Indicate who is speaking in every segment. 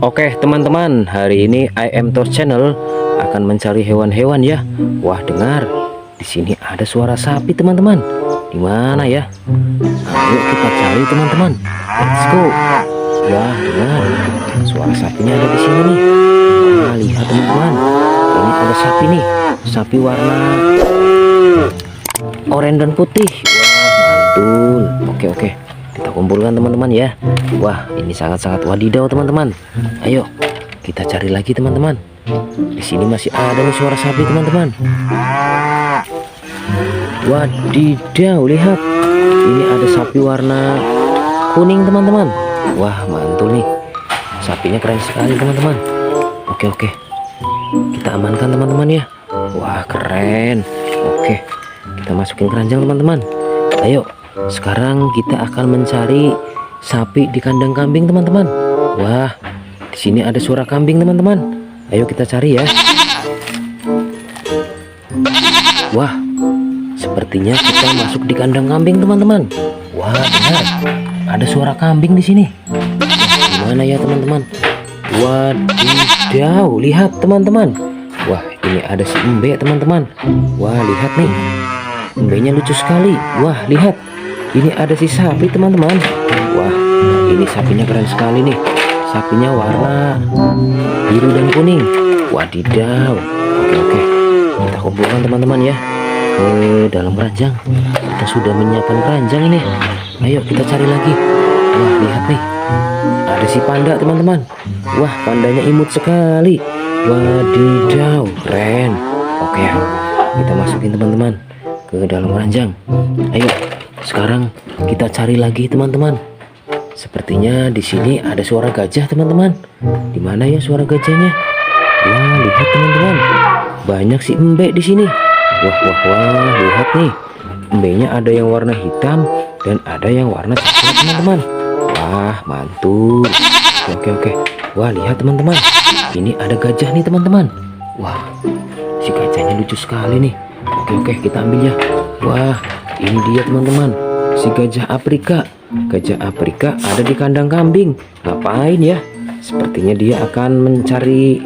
Speaker 1: Oke teman-teman, hari ini I am Tor Channel akan mencari hewan-hewan ya. Wah dengar, di sini ada suara sapi teman-teman. Di mana ya? Ayo kita cari teman-teman. Let's go. Wah dengar, suara sapinya ada di sini nih. Nah, lihat teman-teman, ini ada sapi nih. Sapi warna oranye dan putih. Wah mantul. Oke oke kita kumpulkan teman-teman ya. Wah ini sangat-sangat wadidaw teman-teman. Ayo kita cari lagi teman-teman. Di sini masih ada nih suara sapi teman-teman. Wadidaw lihat. Ini ada sapi warna kuning teman-teman. Wah mantul nih. Sapinya keren sekali teman-teman. Oke oke. Kita amankan teman-teman ya. Wah keren. Oke kita masukin keranjang teman-teman. Ayo sekarang kita akan mencari sapi di kandang kambing teman-teman. Wah, di sini ada suara kambing teman-teman. Ayo kita cari ya. Wah, sepertinya kita masuk di kandang kambing teman-teman. Wah, benar. Ada suara kambing di sini. Gimana ya teman-teman? Wadidaw, lihat teman-teman. Wah, ini ada si embe teman-teman. Wah, lihat nih. Embenya lucu sekali. Wah, lihat. Ini ada si sapi teman-teman. Wah, ini sapinya keren sekali nih. Sapinya warna biru dan kuning. Wadidaw. Oke oke. Kita kumpulkan teman-teman ya ke dalam keranjang. Kita sudah menyiapkan keranjang ini. Ayo kita cari lagi. Wah, lihat nih. Ada si panda teman-teman. Wah, pandanya imut sekali. Wadidaw, keren. Oke. Kita masukin teman-teman ke dalam keranjang. Ayo sekarang kita cari lagi teman-teman. Sepertinya di sini ada suara gajah teman-teman. Di mana ya suara gajahnya? Wah lihat teman-teman, banyak si embe di sini. Wah wah wah lihat nih, embenya ada yang warna hitam dan ada yang warna coklat teman-teman. Wah mantul. Oke oke oke. Wah lihat teman-teman, ini ada gajah nih teman-teman. Wah si gajahnya lucu sekali nih. Oke oke kita ambil ya. Wah ini dia teman-teman, si gajah Afrika. Gajah Afrika ada di kandang kambing. Ngapain ya? Sepertinya dia akan mencari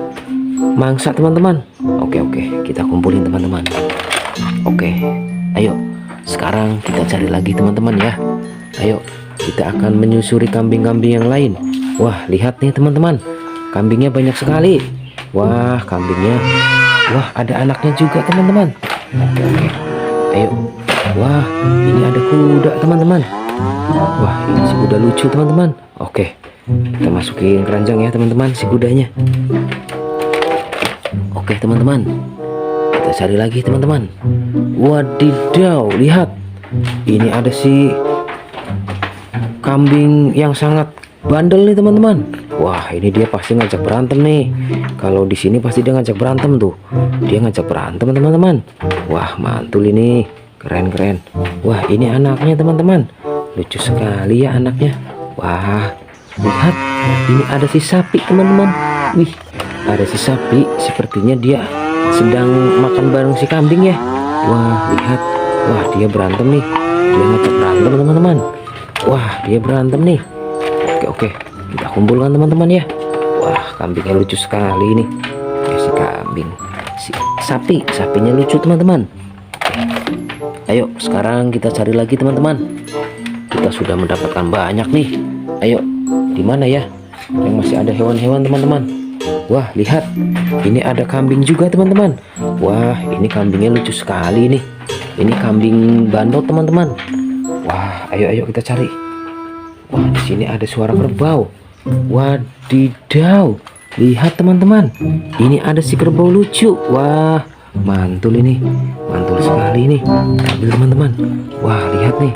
Speaker 1: mangsa teman-teman. Oke oke, kita kumpulin teman-teman. Oke, ayo. Sekarang kita cari lagi teman-teman ya. Ayo, kita akan menyusuri kambing-kambing yang lain. Wah, lihat nih teman-teman. Kambingnya banyak sekali. Wah, kambingnya. Wah, ada anaknya juga teman-teman. Ayo, Wah, ini ada kuda teman-teman. Wah, ini si kuda lucu teman-teman. Oke, kita masukin keranjang ya teman-teman si kudanya. Oke teman-teman, kita cari lagi teman-teman. Wadidaw, lihat. Ini ada si kambing yang sangat bandel nih teman-teman. Wah, ini dia pasti ngajak berantem nih. Kalau di sini pasti dia ngajak berantem tuh. Dia ngajak berantem teman-teman. Wah, mantul ini keren keren wah ini anaknya teman-teman. Lucu sekali ya anaknya. Wah lihat. Ini ada si sapi teman-teman. Wih ada si sapi. Sepertinya dia sedang makan bareng si kambing ya. Wah lihat. Wah dia berantem nih. Dia ngajak berantem teman-teman. Wah dia berantem nih. Oke oke. Kita kumpulkan teman-teman ya. Wah kambingnya lucu sekali nih. Ya, si kambing. Si sapi. Sapinya lucu teman-teman Ayo sekarang kita cari lagi teman-teman. Kita sudah mendapatkan banyak nih. Ayo, di mana ya? Yang masih ada hewan-hewan teman-teman. Wah, lihat. Ini ada kambing juga teman-teman. Wah, ini kambingnya lucu sekali nih. Ini kambing bandot teman-teman. Wah, ayo ayo kita cari. Wah, di sini ada suara kerbau. Wadidaw. Lihat teman-teman. Ini ada si kerbau lucu. Wah, mantul ini. Mantul sekali ini. Ambil teman-teman. Wah lihat nih.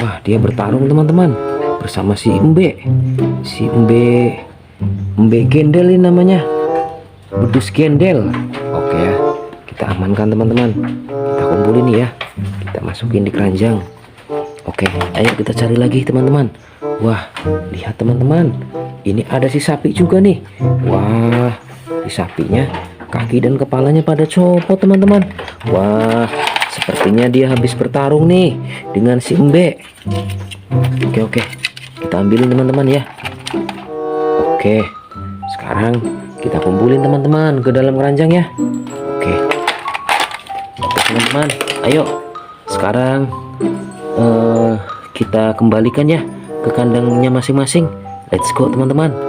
Speaker 1: Wah dia bertarung teman-teman. Bersama si embe si embe embe gendel ini namanya. Bedus gendel. Oke ya. Kita amankan teman-teman. Kita kumpulin ya. Kita masukin di keranjang. Oke ayo kita cari lagi teman-teman. Wah lihat teman-teman. Ini ada si sapi juga nih. Wah si sapinya kaki dan kepalanya pada copot teman-teman wah sepertinya dia habis bertarung nih dengan si embe oke oke kita ambilin teman-teman ya Oke, sekarang kita kumpulin teman-teman ke dalam keranjang ya. Oke. Oke teman-teman, ayo. Sekarang eh kita kembalikan ya ke kandangnya masing-masing. Let's go teman-teman.